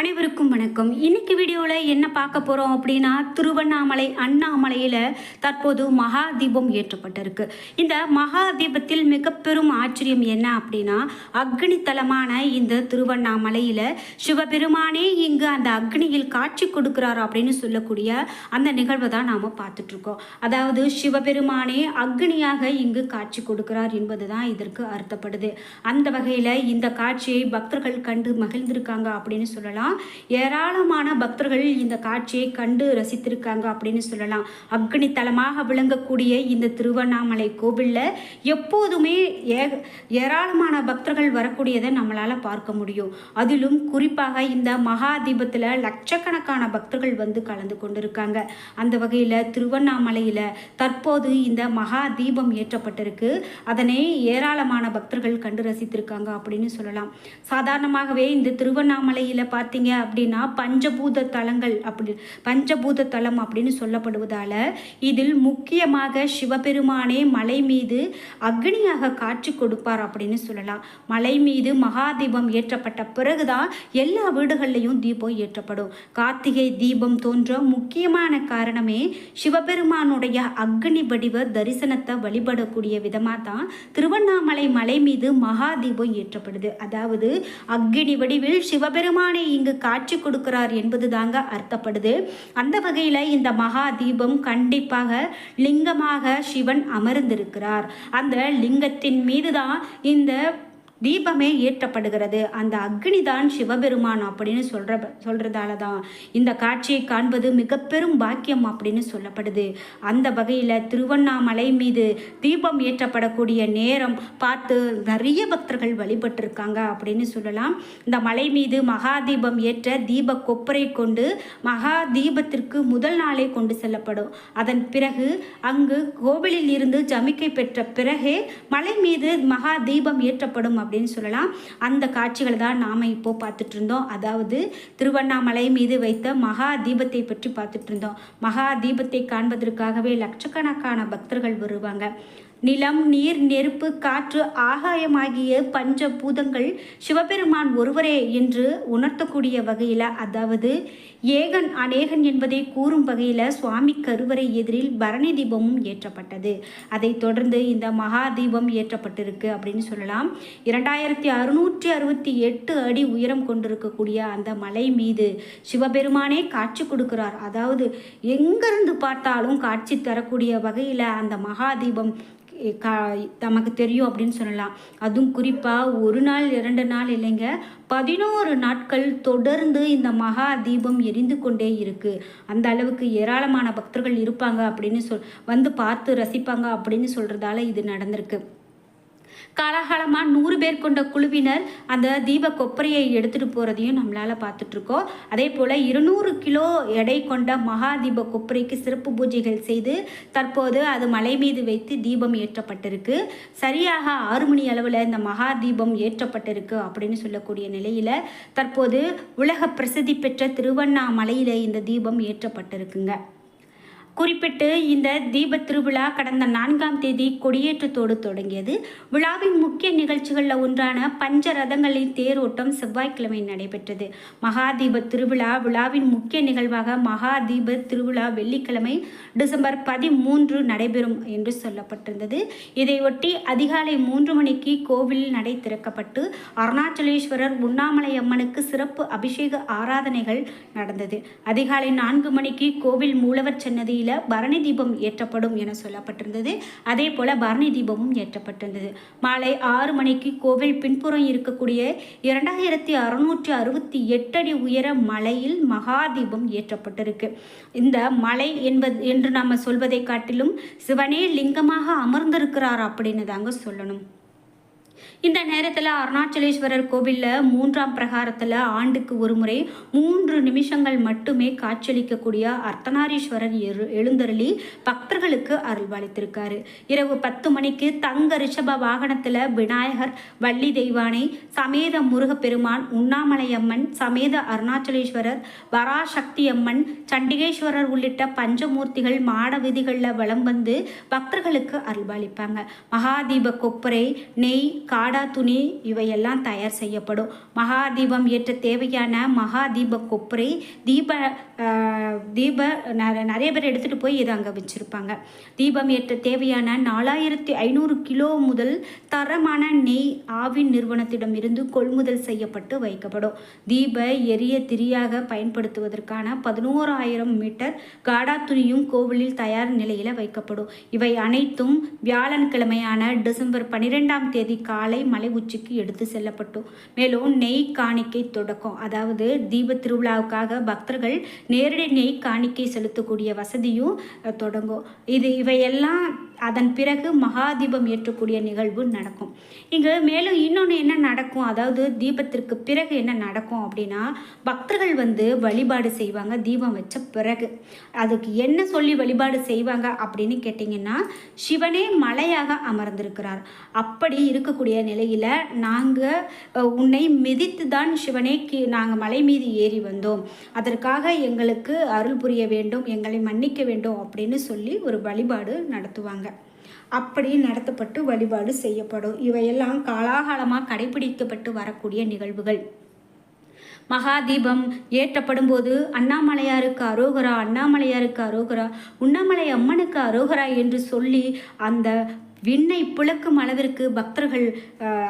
அனைவருக்கும் வணக்கம். இன்னைக்கு வீடியோவில் என்ன பார்க்க போகிறோம் அப்படின்னா திருவண்ணாமலை அண்ணாமலையில் தற்போது மகா தீபம் ஏற்றப்பட்டிருக்கு. இந்த மகா தீபத்தில் மிக பெரும் ஆச்சரியம் என்ன அப்படின்னா அக்னி தலமான இந்த திருவண்ணாமலையில் சிவபெருமானே இங்கு அந்த அக்னியில் காட்சி கொடுக்கிறார் அப்படின்னு சொல்லக்கூடிய அந்த நிகழ்வை தான் நாம் பார்த்துட்ருக்கோம் அதாவது சிவபெருமானே அக்னியாக இங்கு காட்சி கொடுக்கிறார் என்பது தான் இதற்கு அர்த்தப்படுது. அந்த வகையில் இந்த காட்சியை பக்தர்கள் கண்டு மகிழ்ந்திருக்காங்க அப்படின்னு சொல்லலாம். ஏராளமான பக்தர்கள் இந்த காட்சியை கண்டு ரசித்திருக்காங்க அப்படின்னு சொல்லலாம். அக்னி தலமாக விளங்கக்கூடிய இந்த திருவண்ணாமலை கோவிலில் எப்போதுமே ஏ ஏராளமான பக்தர்கள் வரக்கூடியதை நம்மளால் பார்க்க முடியும். அதிலும் குறிப்பாக இந்த மகா தீபத்தில் லட்சக்கணக்கான பக்தர்கள் வந்து கலந்து கொண்டிருக்காங்க. அந்த வகையில் திருவண்ணாமலையில் தற்போது இந்த மகா தீபம் ஏற்றப்பட்டிருக்கு. அதனை ஏராளமான பக்தர்கள் கண்டு ரசித்திருக்காங்க அப்படின்னு சொல்லலாம். சாதாரணமாகவே இந்த திருவண்ணாமலையில் பார்த்தீங்க அப்படின்னா பஞ்சபூத தலங்கள் அப்படி பஞ்சபூத தலம் அப்படின்னு சொல்லப்படுவதால் இதில் முக்கியமாக சிவபெருமானே மலை மீது அக்னியாக காட்சி கொடுப்பார் அப்படின்னு சொல்லலாம். மலை மீது மகாதீபம் ஏற்றப்பட்ட பிறகுதான் எல்லா வீடுகள்லையும் தீபம் ஏற்றப்படும். கார்த்திகை தீபம் தோன்ற முக்கியமான காரணமே சிவபெருமானுடைய அக்னி வடிவ தரிசனத்தை வழிபடக்கூடிய விதமாக தான் திருவண்ணாமலை மலை மீது மகாதீபம் ஏற்றப்படுது. அதாவது அக்னி வடிவில் சிவபெருமானை இங்கு காட்சி கொடுக்கிறார் என்பது தாங்க அர்த்தப்படுது. அந்த வகையில் இந்த மகா தீபம் கண்டிப்பாக லிங்கமாக சிவன் அமர்ந்திருக்கிறார். அந்த லிங்கத்தின் மீது தான் இந்த தீபமே ஏற்றப்படுகிறது. அந்த அக்னி தான் சிவபெருமான் அப்படின்னு சொல்ற சொல்றதால தான் இந்த காட்சியை காண்பது மிக பெரும் பாக்கியம் அப்படின்னு சொல்லப்படுது. அந்த வகையில் திருவண்ணாமலை மீது தீபம் ஏற்றப்படக்கூடிய நேரம் பார்த்து நிறைய பக்தர்கள் வழிபட்டிருக்காங்க அப்படின்னு சொல்லலாம். இந்த மலை மீது மகா தீபம் ஏற்ற தீப கொப்பரை கொண்டு மகா தீபத்திற்கு முதல் நாளே கொண்டு செல்லப்படும். அதன் பிறகு அங்கு கோவிலில் இருந்து ஜமிக்கை பெற்ற பிறகே மலை மீது மகா தீபம் ஏற்றப்படும் அப்படின்னு சொல்லலாம். அந்த காட்சிகளை தான் நாம் இப்போ பார்த்துட்டு இருந்தோம். அதாவது திருவண்ணாமலை மீது வைத்த மகா தீபத்தை பற்றி பார்த்துட்டு இருந்தோம். மகா தீபத்தை காண்பதற்காகவே லட்சக்கணக்கான பக்தர்கள் வருவாங்க. நிலம் நீர் நெருப்பு காற்று ஆகாயமாகிய பஞ்ச பூதங்கள் சிவபெருமான் ஒருவரே என்று உணர்த்தக்கூடிய வகையில் அதாவது ஏகன் அநேகன் என்பதை கூறும் வகையில் சுவாமி கருவறை எதிரில் பரணி தீபமும் ஏற்றப்பட்டது. அதைத் தொடர்ந்து இந்த மகா தீபம் ஏற்றப்பட்டிருக்கு அப்படின்னு சொல்லலாம். இரண்டாயிரத்தி அறுநூற்றி அறுபத்தி எட்டு அடி உயரம் கொண்டிருக்கக்கூடிய அந்த மலை மீது சிவபெருமானே காட்சி கொடுக்கிறார். அதாவது எங்கிருந்து பார்த்தாலும் காட்சி தரக்கூடிய வகையில் அந்த மகா தீபம் கா நமக்கு தெரியும் அப்படின்னு சொல்லலாம். அதுவும் குறிப்பாக ஒரு நாள் இரண்டு நாள் இல்லைங்க பதினோரு நாட்கள் தொடர்ந்து இந்த மகா தீபம் எரிந்து கொண்டே இருக்கு. அந்த அளவுக்கு ஏராளமான பக்தர்கள் இருப்பாங்க அப்படின்னு சொல் வந்து பார்த்து ரசிப்பாங்க அப்படின்னு சொல்கிறதால இது நடந்திருக்கு. காலகாலமாக நூறு பேர் கொண்ட குழுவினர் அந்த தீப கொப்பரையை எடுத்துகிட்டு போகிறதையும் நம்மளால் பார்த்துட்ருக்கோம். அதே போல் இருநூறு கிலோ எடை கொண்ட மகா தீப கொப்பரைக்கு சிறப்பு பூஜைகள் செய்து தற்போது அது மலை மீது வைத்து தீபம் ஏற்றப்பட்டிருக்கு. சரியாக ஆறு மணி அளவில் இந்த மகா தீபம் ஏற்றப்பட்டிருக்கு அப்படின்னு சொல்லக்கூடிய நிலையில் தற்போது உலக பிரசித்தி பெற்ற திருவண்ணாமலையில் இந்த தீபம் ஏற்றப்பட்டிருக்குங்க. குறிப்பிட்டு இந்த தீப திருவிழா கடந்த நான்காம் தேதி கொடியேற்றத்தோடு தொடங்கியது. விழாவின் முக்கிய நிகழ்ச்சிகளில் ஒன்றான பஞ்ச ரதங்களின் தேரோட்டம் செவ்வாய்க்கிழமை நடைபெற்றது. மகாதீப திருவிழா விழாவின் முக்கிய நிகழ்வாக மகாதீப திருவிழா வெள்ளிக்கிழமை டிசம்பர் பதிமூன்று நடைபெறும் என்று சொல்லப்பட்டிருந்தது. இதையொட்டி அதிகாலை மூன்று மணிக்கு கோவில் நடை திறக்கப்பட்டு அருணாச்சலேஸ்வரர் உண்ணாமலை அம்மனுக்கு சிறப்பு அபிஷேக ஆராதனைகள் நடந்தது. அதிகாலை நான்கு மணிக்கு கோவில் மூலவர் சன்னதியில் பரணி தீபம் ஏற்றப்படும் என சொல்லப்பட்டிருந்தது. அதே போல பரணி தீபமும் ஏற்றப்பட்டிருந்தது. மாலை ஆறு மணிக்கு கோவில் பின்புறம் இருக்கக்கூடிய இரண்டாயிரத்தி அறுநூற்றி அறுபத்தி எட்டு அடி உயர மலையில் மகா தீபம் ஏற்றப்பட்டிருக்கு. இந்த மலை என்பது என்று நம்ம சொல்வதை காட்டிலும் சிவனே லிங்கமாக அமர்ந்திருக்கிறார் அப்படின்னு தாங்க சொல்லணும். இந்த நேரத்தில் அருணாச்சலேஸ்வரர் கோவிலில் மூன்றாம் பிரகாரத்தில் ஆண்டுக்கு ஒரு முறை மூன்று நிமிஷங்கள் மட்டுமே காட்சியளிக்கக்கூடிய அர்த்தநாரீஸ்வரர் எழு எழுந்தருளி பக்தர்களுக்கு அருள்வாளித்திருக்காரு இரவு பத்து மணிக்கு தங்க ரிஷப வாகனத்தில் விநாயகர் வள்ளி தெய்வானை சமேத முருகப்பெருமான் உண்ணாமலையம்மன் சமேத அருணாச்சலேஸ்வரர் வராசக்தி அம்மன் சண்டிகேஸ்வரர் உள்ளிட்ட பஞ்சமூர்த்திகள் மாட விதிகளில் வலம் வந்து பக்தர்களுக்கு அருள்பாலிப்பாங்க மகாதீப கொப்பரை நெய் காடா துணி இவையெல்லாம் தயார் செய்யப்படும். மகா தீபம் ஏற்ற தேவையான மகா தீப கொப்பரை தீப தீப ந- நிறைய பேர் எடுத்துகிட்டு போய் இதை அங்கே வச்சுருப்பாங்க. தீபம் ஏற்ற தேவையான நாலாயிரத்தி ஐநூறு கிலோ முதல் தரமான நெய் ஆவின் நிறுவனத்திடம் இருந்து கொள்முதல் செய்யப்பட்டு வைக்கப்படும். தீப எரிய திரியாக பயன்படுத்துவதற்கான பதினோராயிரம் மீட்டர் காடா துணியும் கோவிலில் தயார் நிலையில் வைக்கப்படும். இவை அனைத்தும் வியாழன்கிழமையான டிசம்பர் பன்னிரெண்டாம் தேதி காலை மலை உச்சிக்கு எடுத்து செல்லப்பட்டோம். மேலும் நெய் காணிக்கை தொடக்கம். அதாவது தீப திருவிழாவுக்காக பக்தர்கள் நேரடி நெய் காணிக்கை செலுத்தக்கூடிய வசதியும் தொடங்கும். இது இவையெல்லாம் அதன் பிறகு மகாதீபம் ஏற்றக்கூடிய நிகழ்வு நடக்கும். இங்கு மேலும் இன்னொன்று என்ன நடக்கும்? அதாவது தீபத்திற்கு பிறகு என்ன நடக்கும் அப்படின்னா பக்தர்கள் வந்து வழிபாடு செய்வாங்க தீபம் வச்ச பிறகு. அதுக்கு என்ன சொல்லி வழிபாடு செய்வாங்க அப்படின்னு கேட்டிங்கன்னா சிவனே மலையாக அமர்ந்திருக்கிறார். அப்படி இருக்கக்கூடிய நிலையில் நாங்கள் உன்னை மிதித்து தான் சிவனே கீ நாங்கள் மலை மீது ஏறி வந்தோம். அதற்காக எங்களுக்கு அருள் புரிய வேண்டும் எங்களை மன்னிக்க வேண்டும் அப்படின்னு சொல்லி ஒரு வழிபாடு நடத்துவாங்க. அப்படி நடத்தப்பட்டு வழிபாடு செய்யப்படும். இவையெல்லாம் காலாகாலமாக கடைபிடிக்கப்பட்டு வரக்கூடிய நிகழ்வுகள். மகாதீபம் ஏற்றப்படும் போது அண்ணாமலையாருக்கு அரோகரா அண்ணாமலையாருக்கு அரோகரா உண்ணாமலை அம்மனுக்கு அரோகரா என்று சொல்லி அந்த விண்ணை பிளக்கும் அளவிற்கு பக்தர்கள்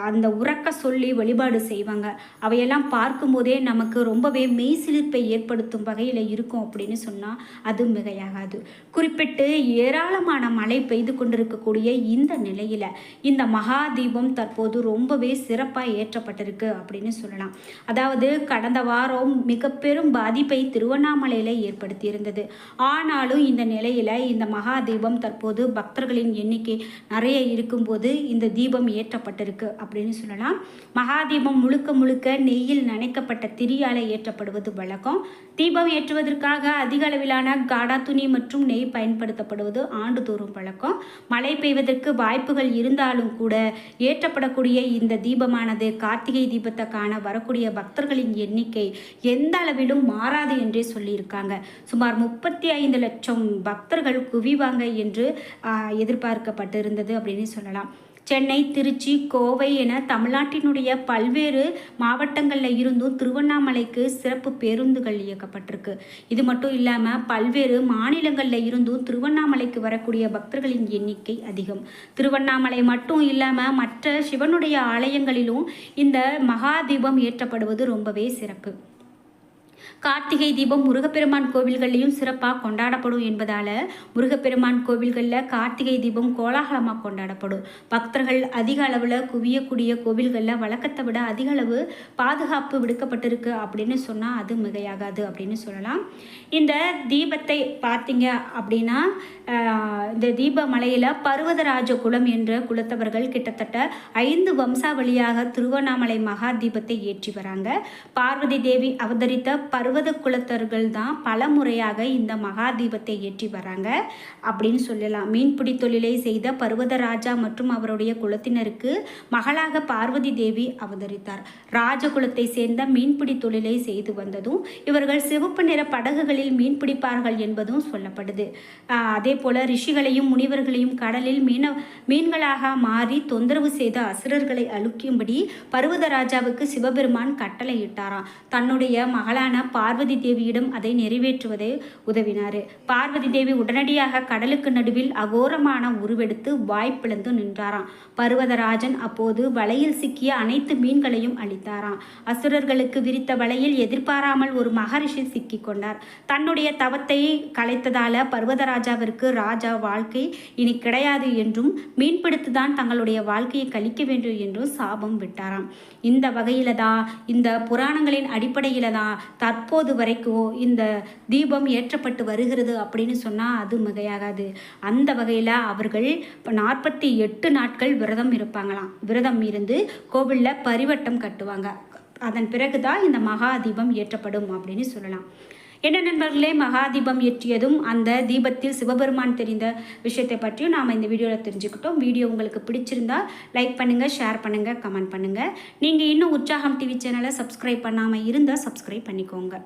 அந்த உறக்க சொல்லி வழிபாடு செய்வாங்க. அவையெல்லாம் பார்க்கும்போதே நமக்கு ரொம்பவே மெய்சிலிர்ப்பை ஏற்படுத்தும் வகையில் இருக்கும் அப்படின்னு சொன்னால் அது மிகையாகாது. குறிப்பிட்டு ஏராளமான மழை பெய்து கொண்டிருக்கக்கூடிய இந்த நிலையில் இந்த மகா தீபம் தற்போது ரொம்பவே சிறப்பாக ஏற்றப்பட்டிருக்கு அப்படின்னு சொல்லலாம். அதாவது கடந்த வாரம் மிக பெரும் பாதிப்பை திருவண்ணாமலையில் ஏற்படுத்தியிருந்தது. ஆனாலும் இந்த நிலையில் இந்த மகா தீபம் தற்போது பக்தர்களின் எண்ணிக்கை நிறைய இருக்கும்போது இந்த தீபம் ஏற்றப்பட்டிருக்கு அப்படின்னு சொல்லலாம். மகாதீபம் முழுக்க முழுக்க நெய்யில் நனைக்கப்பட்ட திரியால ஏற்றப்படுவது வழக்கம். தீபம் ஏற்றுவதற்காக அதிக அளவிலான காடா துணி மற்றும் நெய் பயன்படுத்தப்படுவது ஆண்டுதோறும் வழக்கம். மழை பெய்வதற்கு வாய்ப்புகள் இருந்தாலும் கூட ஏற்றப்படக்கூடிய இந்த தீபமானது கார்த்திகை தீபத்தை காண வரக்கூடிய பக்தர்களின் எண்ணிக்கை எந்த அளவிலும் மாறாது என்றே சொல்லியிருக்காங்க. சுமார் முப்பத்தி ஐந்து லட்சம் பக்தர்கள் குவிவாங்க என்று எதிர்பார்க்கப்பட்டிருந்தது. எதிர்பார்க்கப்பட்டிருந்தது அப்படின்னு சொல்லலாம். சென்னை திருச்சி கோவை என தமிழ்நாட்டினுடைய பல்வேறு மாவட்டங்களில் இருந்தும் திருவண்ணாமலைக்கு சிறப்பு பேருந்துகள் இயக்கப்பட்டிருக்கு. இது மட்டும் இல்லாமல் பல்வேறு மாநிலங்களில் இருந்தும் திருவண்ணாமலைக்கு வரக்கூடிய பக்தர்களின் எண்ணிக்கை அதிகம். திருவண்ணாமலை மட்டும் இல்லாமல் மற்ற சிவனுடைய ஆலயங்களிலும் இந்த மகாதீபம் ஏற்றப்படுவது ரொம்பவே சிறப்பு. கார்த்திகை தீபம் முருகப்பெருமான் கோவில்கள்லையும் சிறப்பாக கொண்டாடப்படும் என்பதால் முருகப்பெருமான் கோவில்களில் கார்த்திகை தீபம் கோலாகலமாக கொண்டாடப்படும். பக்தர்கள் அதிக அளவில் குவியக்கூடிய கோவில்களில் வழக்கத்தை விட அதிக அளவு பாதுகாப்பு விடுக்கப்பட்டிருக்கு அப்படின்னு சொன்னால் அது மிகையாகாது அப்படின்னு சொல்லலாம். இந்த தீபத்தை பார்த்தீங்க அப்படின்னா ஆஹ், இந்த தீப மலையில் பர்வதராஜ குலம் என்ற குலத்தவர்கள் கிட்டத்தட்ட ஐந்து வம்சாவளியாக திருவண்ணாமலை மகா தீபத்தை ஏற்றி வராங்க. பார்வதி தேவி அவதரித்த பர்வத குலத்தர்கள் தான் பல முறையாக இந்த மகா தீபத்தை ஏற்றி வராங்க அப்படின்னு சொல்லலாம். மீன்பிடி தொழிலை செய்த பர்வதராஜா மற்றும் அவருடைய குலத்தினருக்கு மகளாக பார்வதி தேவி அவதரித்தார். ராஜகுலத்தை சேர்ந்த மீன்பிடி தொழிலை செய்து வந்ததும் இவர்கள் சிவப்பு நிற படகுகளில் மீன் பிடிப்பார்கள் என்பதும் சொல்லப்படுது. அதே போல ரிஷிகளையும் முனிவர்களையும் கடலில் மீன மீன்களாக மாறி தொந்தரவு செய்த அசுரர்களை அழிக்கும்படி பர்வதராஜாவுக்கு சிவபெருமான் கட்டளையிட்டாராம். தன்னுடைய மகளான பார்வதி தேவியிடம் அதை நிறைவேற்றுவதை உதவினார். பார்வதி தேவி உடனடியாக கடலுக்கு நடுவில் அகோரமான உருவெடுத்து வாய்ப்பிழந்து நின்றாராம். பர்வதராஜன் அப்போது வலையில் சிக்கிய அனைத்து மீன்களையும் அளித்தாராம் அசுரர்களுக்கு விரித்த வலையில் எதிர்பாராமல் ஒரு மகரிஷி சிக்கிக் கொண்டார். தன்னுடைய தவத்தை கலைத்ததால பர்வதராஜாவிற்கு ராஜா வாழ்க்கை இனி கிடையாது என்றும் மீன்பிடித்துதான் தங்களுடைய வாழ்க்கையை கழிக்க வேண்டும் என்றும் சாபம் விட்டாராம். இந்த வகையில தான் இந்த புராணங்களின் அடிப்படையில தான் தற்போது வரைக்கும் இந்த தீபம் ஏற்றப்பட்டு வருகிறது அப்படின்னு சொன்னால் அது மிகையாகாது. அந்த வகையில் அவர்கள் இப்போ நாற்பத்தி எட்டு நாட்கள் விரதம் இருப்பாங்களாம். விரதம் இருந்து கோவிலில் பரிவட்டம் கட்டுவாங்க. அதன் பிறகு தான் இந்த மகா தீபம் ஏற்றப்படும் அப்படின்னு சொல்லலாம். என்ன நண்பர்களே மகாதீபம் ஏற்றியதும் அந்த தீபத்தில் சிவபெருமான் தெரிந்த விஷயத்தை பற்றியும் நாம் இந்த வீடியோவில் தெரிஞ்சுக்கிட்டோம். வீடியோ உங்களுக்கு பிடிச்சிருந்தா லைக் பண்ணுங்கள் ஷேர் பண்ணுங்கள் கமெண்ட் பண்ணுங்கள் நீங்கள் இன்னும் உற்சாகம் டிவி சேனலை சப்ஸ்கிரைப் பண்ணாமல் இருந்தால் சப்ஸ்கிரைப் பண்ணிக்கோங்க.